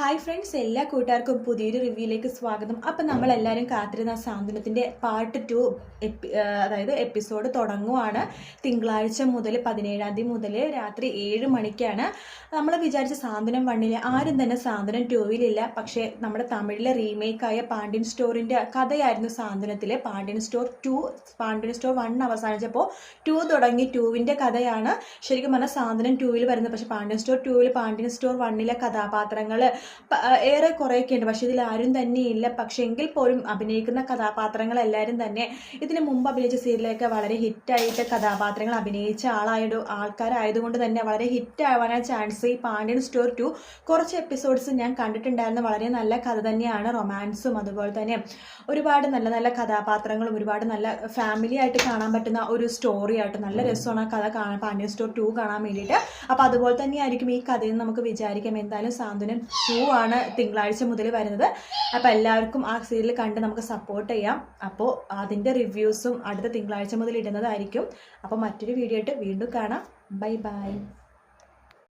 Hi friends എല്ലാ കൂട്ടുകാർക്കും പുതിയൊരു റിവ്യൂയിലേക്ക് സ്വാഗതം. അപ്പം നമ്മളെല്ലാവരും കാത്തിരുന്ന സാന്ത്വനത്തിന്റെ പാർട്ട് ടു എപ്പി അതായത് എപ്പിസോഡ് തുടങ്ങുവാണ്. തിങ്കളാഴ്ച മുതൽ പതിനേഴാം തീയതി മുതൽ രാത്രി ഏഴ് മണിക്കാണ്. നമ്മൾ വിചാരിച്ച സാന്ത്വനം വണ്ണിൽ ആരും തന്നെ സാന്ത്വനം ടൂവിലില്ല പക്ഷേ നമ്മുടെ തമിഴിലെ റീമേക്കായ പാണ്ഡ്യൻ സ്റ്റോറിന്റെ കഥയായിരുന്നു സാന്ത്വനത്തിലെ Pandian store two Pandian store one അവസാനിച്ചപ്പോൾ two തുടങ്ങി ടൂവിന്റെ കഥയാണ്. ശരിക്കും പറഞ്ഞാൽ സാന്ത്വനം ടൂവിൽ വരുന്നത്. പക്ഷേ പാണ്ഡ്യൻ സ്റ്റോർ ടൂവിൽ പാണ്ഡ്യൻ സ്റ്റോർ വണ്ണിലെ കഥാപാത്രങ്ങൾ ഏറെ കുറേയൊക്കെ ഉണ്ട്. പക്ഷേ ഇതിൽ ആരും തന്നെ ഇല്ല. പക്ഷേ എങ്കിൽ പോലും അഭിനയിക്കുന്ന കഥാപാത്രങ്ങൾ എല്ലാവരും തന്നെ ഇതിന് മുമ്പ് അഭിനയിച്ച സീരിയലൊക്കെ വളരെ ഹിറ്റായിട്ട് കഥാപാത്രങ്ങൾ അഭിനയിച്ച ആളായത് ആൾക്കാരായതുകൊണ്ട് തന്നെ വളരെ ഹിറ്റ് ആവാനാണ് ചാൻസ് ഈ പാണ്ഡ്യൻ സ്റ്റോർ ടു കുറച്ച് എപ്പിസോഡ്സ് ഞാൻ കണ്ടിട്ടുണ്ടായിരുന്ന വളരെ നല്ല കഥ തന്നെയാണ് റൊമാൻസും അതുപോലെ തന്നെ ഒരുപാട് നല്ല നല്ല കഥാപാത്രങ്ങളും ഒരുപാട് നല്ല ഫാമിലി ആയിട്ട് കാണാൻ പറ്റുന്ന ഒരു സ്റ്റോറി ആയിട്ട് നല്ല രസമാണ് ആ കഥ കാണാൻ പാണ്ഡ്യൻ സ്റ്റോർ ടു കാണാൻ വേണ്ടിയിട്ട്. അപ്പോൾ അതുപോലെ തന്നെ ആയിരിക്കും ഈ കഥയിൽ നമുക്ക് വിചാരിക്കാം. എന്തായാലും സാന്ത്വനം ടു ആണ് തിങ്കളാഴ്ച മുതൽ വരുന്നത്. അപ്പോൾ എല്ലാവർക്കും ആ സീരിയൽ കണ്ട് നമുക്ക് സപ്പോർട്ട് ചെയ്യാം. അപ്പോൾ അതിന്റെ റിവ്യൂസും അടുത്ത തിങ്കളാഴ്ച മുതൽ ഇടുന്നതായിരിക്കും. അപ്പോൾ മറ്റൊരു വീഡിയോ ആയിട്ട് വീണ്ടും കാണാം. Bye bye